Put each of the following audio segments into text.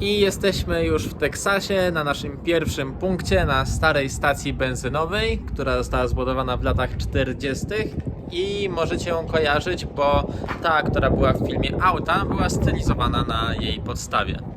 I jesteśmy już w Teksasie na naszym pierwszym punkcie na starej stacji benzynowej, która została zbudowana w latach 40. I możecie ją kojarzyć, bo ta, która była w filmie Auta, była stylizowana na jej podstawie.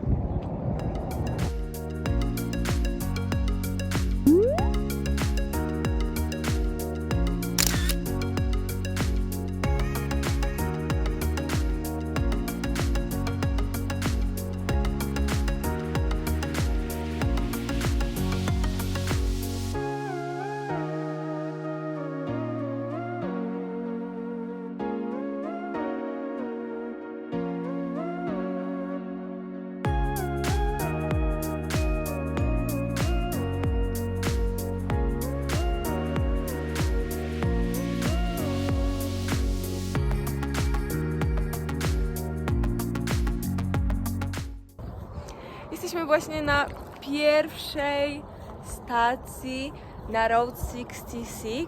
Jesteśmy właśnie na pierwszej stacji na Road 66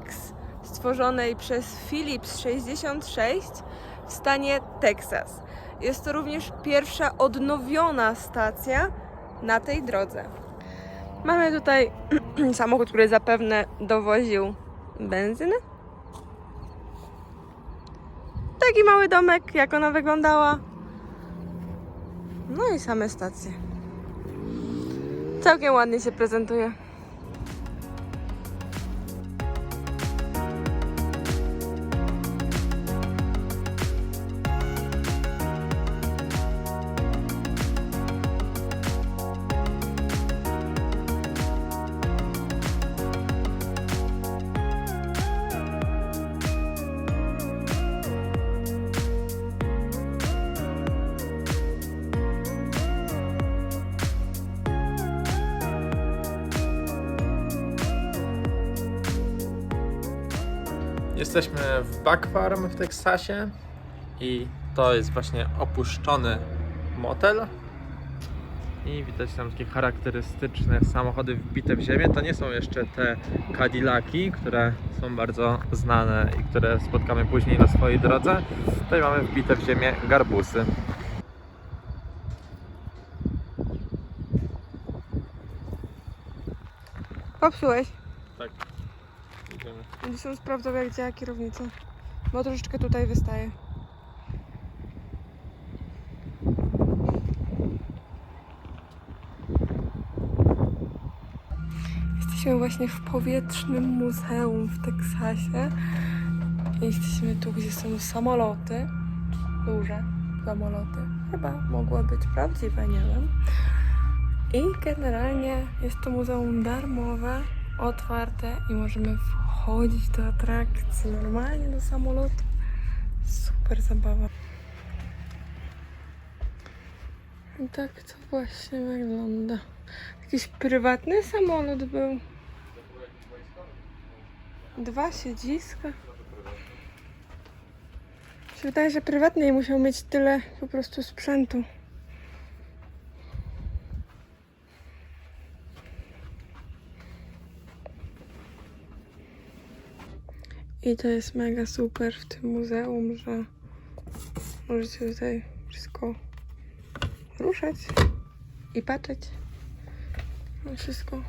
stworzonej przez Philips 66 w stanie Teksas. Jest to również pierwsza odnowiona stacja na tej drodze. Mamy tutaj samochód, który zapewne dowoził benzynę. Taki mały domek, jak ona wyglądała. No i same stacje. Całkiem ładnie się prezentuje. Jesteśmy w Buck Farm w Teksasie i to jest właśnie opuszczony motel. I widać tam takie charakterystyczne samochody wbite w ziemię. To nie są jeszcze te Cadillaki, które są bardzo znane i które spotkamy później na swojej drodze. Tutaj mamy wbite w ziemię garbusy. Popsułeś. Idziemy. Oni są sprawdzą jak działa kierownica. Bo troszeczkę tutaj wystaje. Jesteśmy właśnie w powietrznym muzeum w Teksasie. Jesteśmy tu, gdzie są samoloty. Duże samoloty. Chyba mogły być prawdziwe, nie wiem. I generalnie jest to muzeum darmowe, otwarte i możemy wchodzić do atrakcji, normalnie do samolotu. Super zabawa. I tak to właśnie wygląda. Jakiś prywatny samolot był. Dwa siedziska. Mi się wydaje, że prywatny musiał mieć tyle po prostu sprzętu. I to jest mega super w tym muzeum, że możecie tutaj wszystko ruszać i patrzeć na wszystko.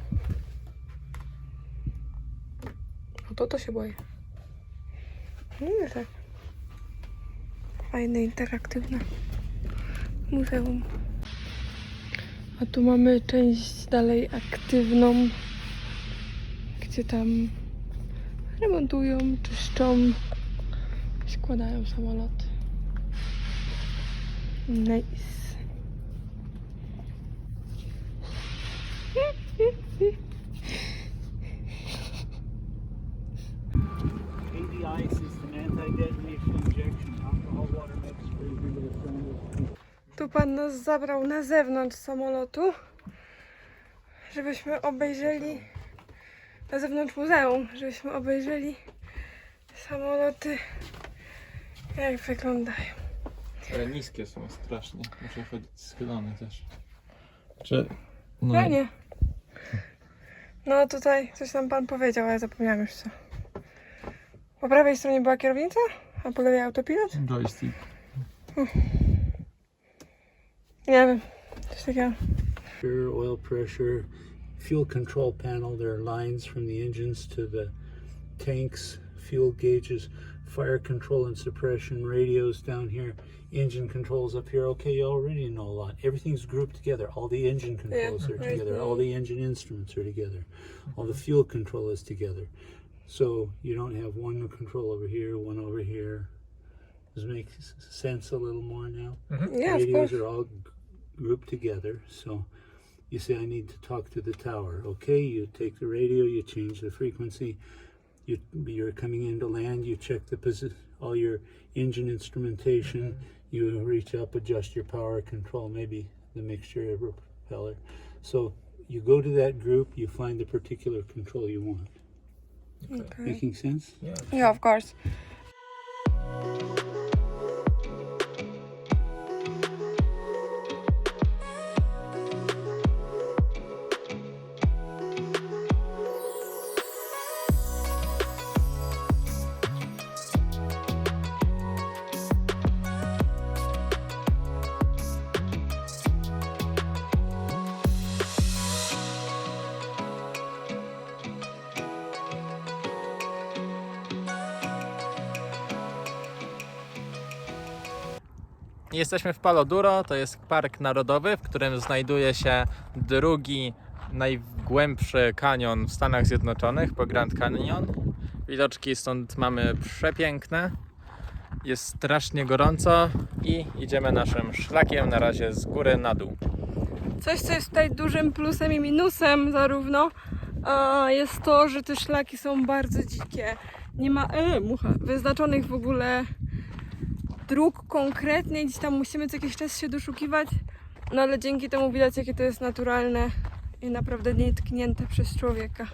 O to to się boję. No i tak. Fajne, interaktywne muzeum. A tu mamy część dalej aktywną, gdzie tam remontują, czyszczą, składają samoloty. Nice. Tu pan nas zabrał na zewnątrz samolotu, żebyśmy obejrzeli na zewnątrz muzeum, żebyśmy obejrzeli samoloty jak wyglądają. Ale niskie są strasznie. Muszę chodzić schylony też. Czy... No, Fajnie. No tutaj coś tam pan powiedział, ale zapomniałam już co. Po prawej stronie była kierownica, a po lewej autopilot? joystick. Nie wiem. Coś takiego. oil pressure, fuel control panel. There are lines from the engines to the tanks, fuel gauges, fire control and suppression, radios down here, engine controls up here. Okay, you already know a lot. Everything's grouped together. All the engine controls are right together. All the engine instruments are together. All the fuel control is together. So you don't have one control over here, one over here. Does it make sense a little more now? Mm-hmm. Yeah, of radios course. are all grouped together. So you say, I need to talk to the tower. Okay, you take the radio, you change the frequency. You, you're coming into land, you check the posi- all your engine instrumentation. You reach up, adjust your power control, maybe the mixture of propeller. So you go to that group, you find the particular control you want. Okay. Making sense? Yeah, of course. Jesteśmy w Palo Duro, to jest park narodowy, w którym znajduje się drugi najgłębszy kanion w Stanach Zjednoczonych, po Grand Canyon. Widoczki stąd mamy przepiękne. Jest strasznie gorąco i idziemy naszym szlakiem na razie z góry na dół. Coś, co jest tutaj dużym plusem i minusem zarówno, jest to, że te szlaki są bardzo dzikie. Nie ma e, mucha, wyznaczonych w ogóle dróg konkretnie, gdzieś tam musimy co jakiś czas się doszukiwać, no ale dzięki temu widać, jakie to jest naturalne i naprawdę nietknięte przez człowieka.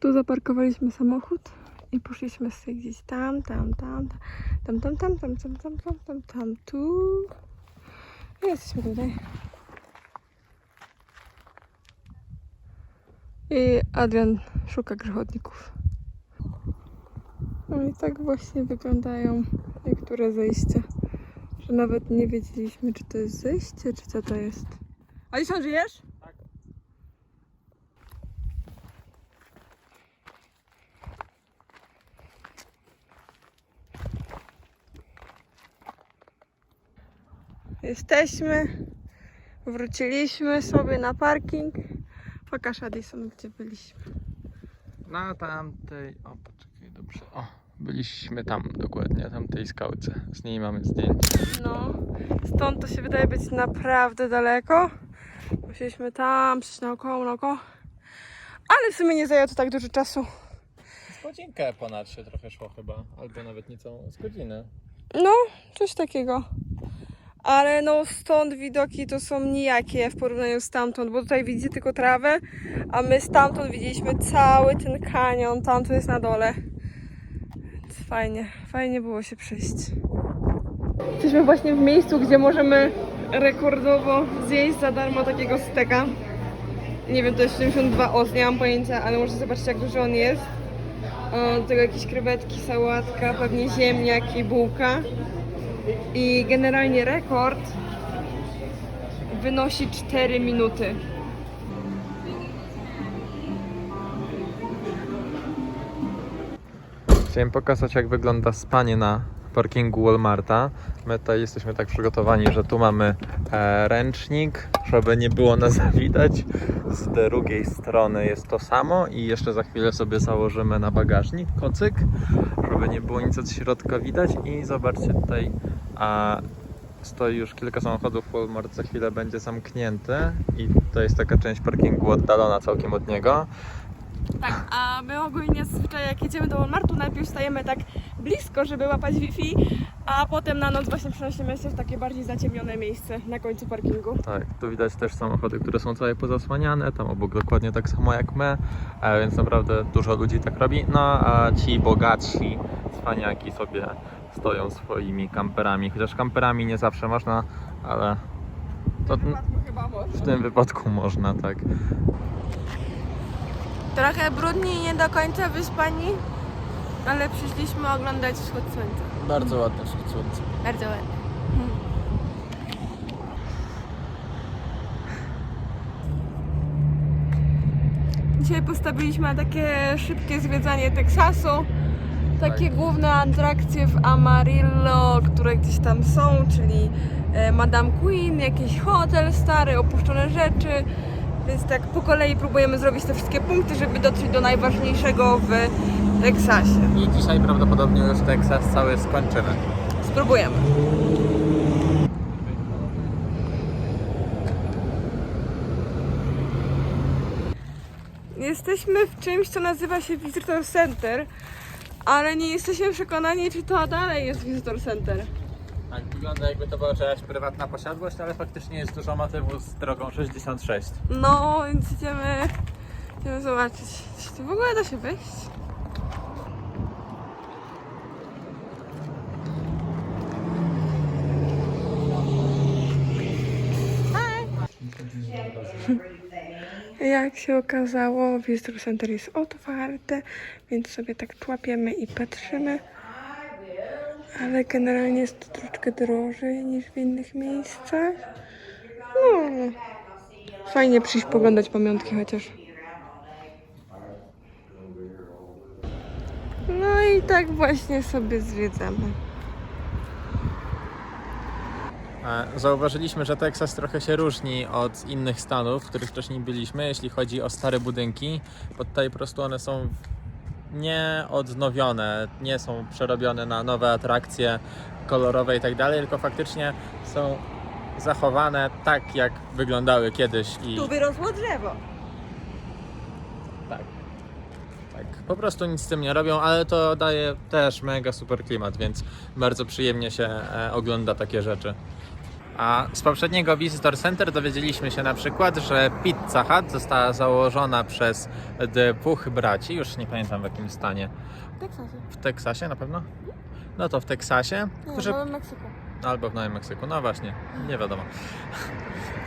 Tu zaparkowaliśmy samochód i poszliśmy sobie gdzieś tam, tam, tam, tam, tam, tam, tam, tam, tam, tam, tam, tam, tu. I jesteśmy tutaj. I Adrian szuka grzechotników. No i tak właśnie wyglądają niektóre zejścia. Że nawet nie wiedzieliśmy, czy to jest zejście, czy co to jest. Alison, żyjesz? Jesteśmy. Wróciliśmy sobie na parking. Pokaż Addison, gdzie byliśmy. Na tamtej. O, poczekaj, dobrze. O, byliśmy tam dokładnie, tamtej skałce. Z niej mamy zdjęcie. No, stąd to się wydaje być naprawdę daleko. Musieliśmy tam przejść naokoło, naokoło. Ale w sumie nie zajęło to tak dużo czasu. Z godzinkę ponad się trochę szło chyba, albo nawet niecałą z godzinę. No, coś takiego. Ale no stąd widoki to są nijakie w porównaniu z tamtąd, bo tutaj widzicie tylko trawę, a my stamtąd widzieliśmy cały ten kanion, tam to jest na dole. Fajnie, fajnie było się przejść. Jesteśmy właśnie w miejscu, gdzie możemy rekordowo zjeść za darmo takiego steka. Nie wiem, to jest 72 os, nie mam pojęcia, ale możecie zobaczyć jak duży on jest. O, tego jakieś krewetki, sałatka, pewnie ziemniak i bułka. I generalnie rekord wynosi 4 minuty. Chciałem pokazać, jak wygląda spanie na parkingu Walmarta. My tutaj jesteśmy tak przygotowani, że tu mamy e, ręcznik, żeby nie było nas widać. Z drugiej strony jest to samo i jeszcze za chwilę sobie założymy na bagażnik kocyk, żeby nie było nic od środka widać. I zobaczcie tutaj, a stoi już kilka samochodów. Walmart za chwilę będzie zamknięty i to jest taka część parkingu oddalona całkiem od niego. Tak, a my ogólnie zazwyczaj jak jedziemy do Walmartu, najpierw stajemy tak blisko, żeby łapać Wi-Fi, a potem na noc właśnie przenosimy się w takie bardziej zaciemnione miejsce na końcu parkingu. Tak, tu widać też samochody, które są całe pozasłaniane, tam obok dokładnie tak samo jak my, e, więc naprawdę dużo ludzi tak robi. No a ci bogatsi cwaniaki sobie stoją swoimi kamperami, chociaż kamperami nie zawsze można, ale To w tym wypadku można, tak. Trochę brudni i nie do końca wyspani, ale przyszliśmy oglądać wschód słońca. Bardzo ładne wschód słońca. Bardzo ładnie. Dzisiaj postawiliśmy na takie szybkie zwiedzanie Teksasu. Takie główne atrakcje w Amarillo, które gdzieś tam są, czyli e, Madame Queen, jakiś hotel stary, opuszczone rzeczy. Więc tak po kolei próbujemy zrobić te wszystkie punkty, żeby dotrzeć do najważniejszego w Teksasie. I dzisiaj prawdopodobnie już Teksas cały skończymy. Spróbujemy. Jesteśmy w czymś, co nazywa się Visitor Center, ale nie jesteśmy przekonani, czy to dalej jest Visitor Center. Tak, wygląda jakby to była jakaś prywatna posiadłość, ale faktycznie jest dużo motywu z drogą 66. No, więc idziemy, idziemy zobaczyć, czy w ogóle da się wejść. Jak się okazało, Visitor Center jest otwarte, więc sobie tak człapiemy i patrzymy. Ale generalnie jest to troszeczkę drożej niż w innych miejscach. No. Fajnie przyjść poglądać pamiątki chociaż. No i tak właśnie sobie zwiedzamy. Zauważyliśmy, że Teksas trochę się różni od innych stanów, w których wcześniej byliśmy, jeśli chodzi o stare budynki, bo tutaj po prostu one są nie odnowione, nie są przerobione na nowe atrakcje kolorowe i tak dalej, tylko faktycznie są zachowane tak, jak wyglądały kiedyś i wyrosło drzewo. tak. Tak, po prostu nic z tym nie robią, ale to daje też mega super klimat, więc bardzo przyjemnie się e, ogląda takie rzeczy. A z poprzedniego Visitor Center dowiedzieliśmy się na przykład, że Pizza Hut została założona przez dwóch braci, już nie pamiętam w jakim stanie, W Teksasie. w Teksasie na pewno? No to w Teksasie, Nie, którzy... w Nowym Meksyku. albo w Nowym Meksyku, no właśnie, nie wiadomo.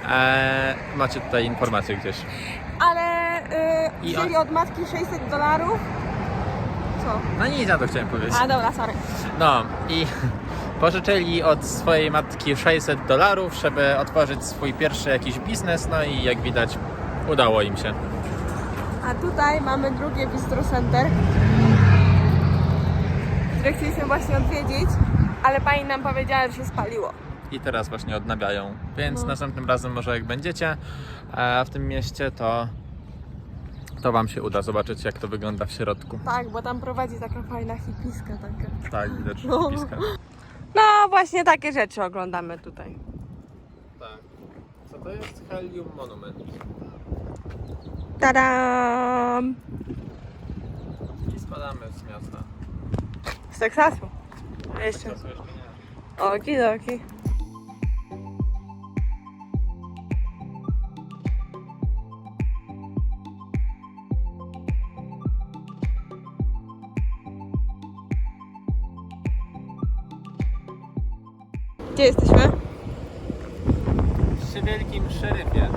Eee, macie tutaj informacje gdzieś. Ale I yy, wzięli od matki 600 dolarów. Co? No nic, ja to chciałem powiedzieć. A dobra, sorry. No i pożyczyli od swojej matki 600 dolarów, żeby otworzyć swój pierwszy jakiś biznes, no i jak widać udało im się. A tutaj mamy drugie Bistro Center, które chcieliśmy właśnie odwiedzić, ale pani nam powiedziała, że się spaliło. I teraz właśnie odnawiają, więc No. następnym razem może jak będziecie w tym mieście, to to wam się uda zobaczyć jak to wygląda w środku. Tak, bo tam prowadzi taka fajna hipiska taka. Tak, widać No. wpiska. No właśnie takie rzeczy oglądamy tutaj. Tak. Co to jest Helium Monument? Tadam! I spadamy z miasta. Z Teksasu. Jeszcze. Czasu jeszcze nie. Okidoki. Gdzie jesteśmy? Przy wielkim szeryfie.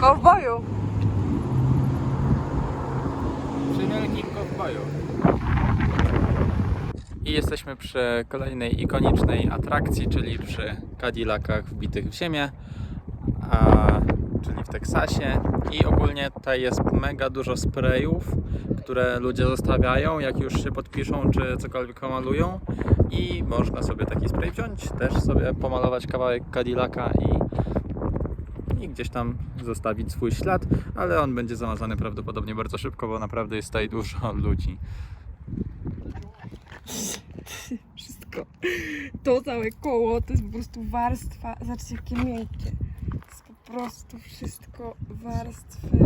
Kowboju. Przy wielkim kowboju. I jesteśmy przy kolejnej ikonicznej atrakcji, czyli przy Cadillacach wbitych w ziemię, a, czyli w Teksasie. I ogólnie tutaj jest mega dużo sprayów, które ludzie zostawiają, jak już się podpiszą, czy cokolwiek pomalują. I można sobie taki spray wziąć, też sobie pomalować kawałek Cadillaca i i gdzieś tam zostawić swój ślad, ale on będzie zamazany prawdopodobnie bardzo szybko, bo naprawdę jest tutaj dużo ludzi. Wszystko. To całe koło to jest po prostu warstwa. Zobaczcie, jakie miękkie. Prostu wszystko warstwy.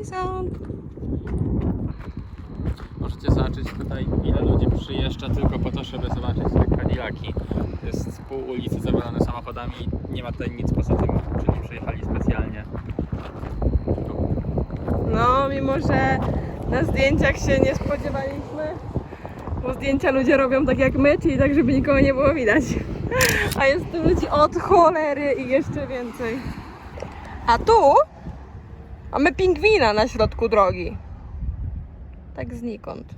I są. Możecie zobaczyć tutaj, ile ludzi przyjeżdża tylko po to, żeby zobaczyć te Cadillaki. Jest pół ulicy zawalone samochodami, nie ma tutaj nic poza tym, czyli przyjechali specjalnie. No, mimo że na zdjęciach się nie spodziewaliśmy, bo zdjęcia ludzie robią tak jak my, czyli tak, żeby nikogo nie było widać. A jest tu ludzi od cholery i jeszcze więcej. A tu mamy pingwina na środku drogi. Tak znikąd.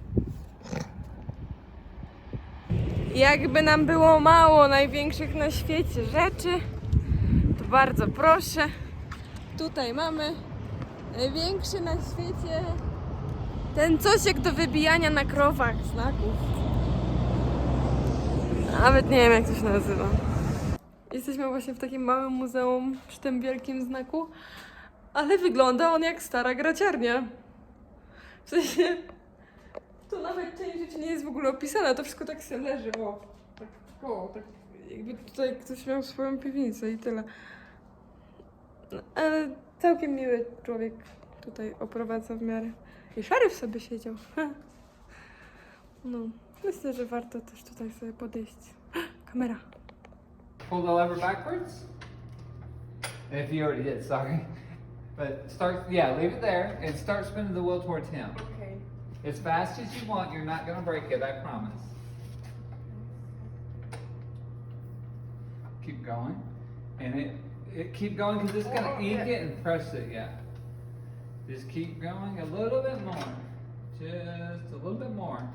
Jakby nam było mało największych na świecie rzeczy, to bardzo proszę. Tutaj mamy największy na świecie ten coś jak do wybijania na krowach znaków. Nawet nie wiem jak to się nazywa. Jesteśmy właśnie w takim małym muzeum przy tym wielkim znaku, ale wygląda on jak stara graciarnia. W sensie, to nawet część rzeczy nie jest w ogóle opisana, to wszystko tak się leży, o, tak koło, tak jakby tutaj ktoś miał swoją piwnicę i tyle. No, ale całkiem miły człowiek tutaj oprowadza w miarę. I szeryf sobie siedział. No, myślę, że warto też tutaj sobie podejść. Kamera. Pull the lever backwards. If you already did, sorry. But start, yeah, leave it there and start spinning the wheel towards him. Okay. As fast as you want, you're not gonna break it, I promise. Keep going. And it, it keep going because it's gonna oh, ink it and press it, yeah. Just keep going a little bit more. Just a little bit more.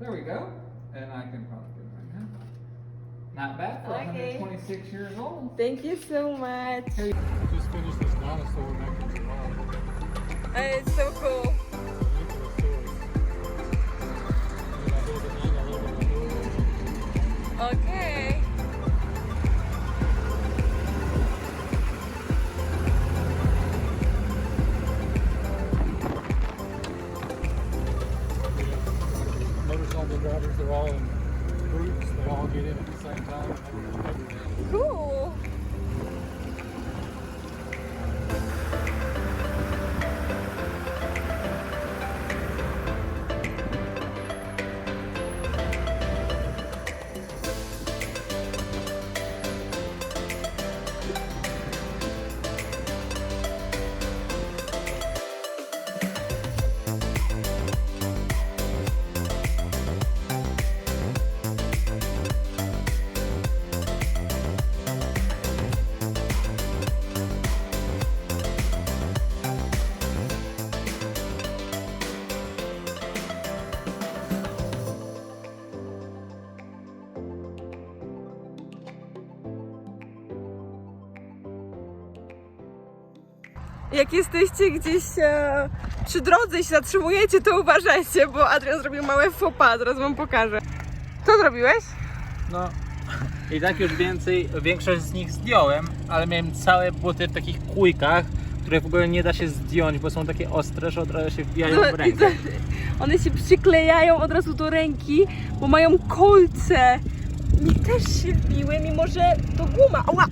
There we go. And I can probably do it right now. Not bad for Okay. 126 years old. Thank you so much. Hey, Just finished this dinosaur back in July. It's so cool. Okay. They're all in groups, they all get in at the same time. Cool. Jak jesteście gdzieś e, przy drodze i się zatrzymujecie, to uważajcie, bo Adrian zrobił małe pas, zaraz wam pokażę. Co zrobiłeś? No i tak już więcej, większość z nich zdjąłem, ale miałem całe buty w takich kujkach, które w ogóle nie da się zdjąć, bo są takie ostre, że od razu się wbijają w rękę. One się przyklejają od razu do ręki, bo mają kolce. Mi też się wbiły, mimo że to guma. Ała!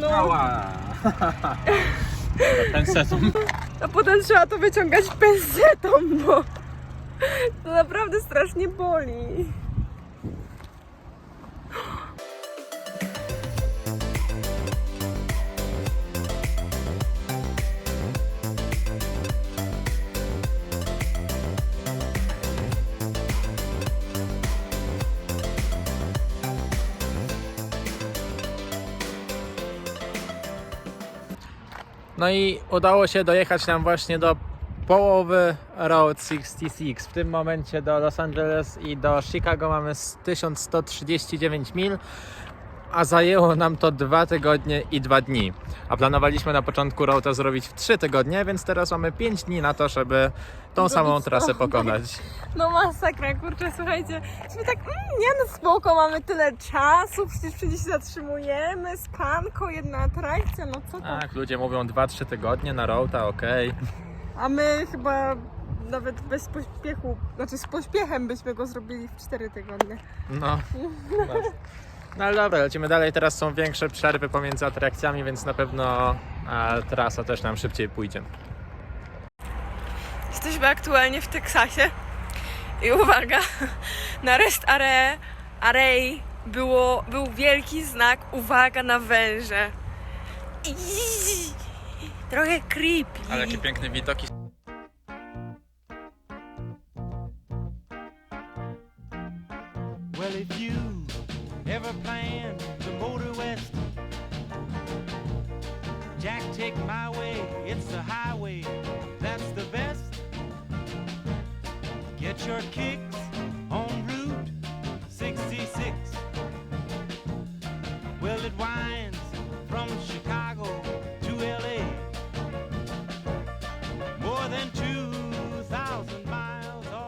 No, Ała! Pensetą. a potem trzeba to wyciągać pensetą, bo to naprawdę strasznie boli. No i udało się dojechać nam właśnie do połowy Route 66. W tym momencie do Los Angeles i do Chicago mamy z 1139 mil, a zajęło nam to 2 tygodnie i 2 dni. A planowaliśmy na początku Route zrobić w 3 tygodnie, więc teraz mamy 5 dni na to, żeby tą samą Zrobić trasę to. pokonać. No masakra, kurczę, słuchajcie. Myśmy tak, mm, nie no spoko, mamy tyle czasu, przecież wszędzie się zatrzymujemy, skanko, jedna atrakcja, no co tam. Tak, ludzie mówią 2-3 tygodnie na Route, okej. A my chyba nawet bez pośpiechu, znaczy z pośpiechem byśmy go zrobili w 4 tygodnie. No. No ale dobra, lecimy dalej. Teraz są większe przerwy pomiędzy atrakcjami, więc na pewno a, trasa też nam szybciej pójdzie. Jesteśmy aktualnie w Teksasie i uwaga, na Rest Are, Array było, był wielki znak uwaga na węże. I Trochę creepy. Ale jakie piękne widoki.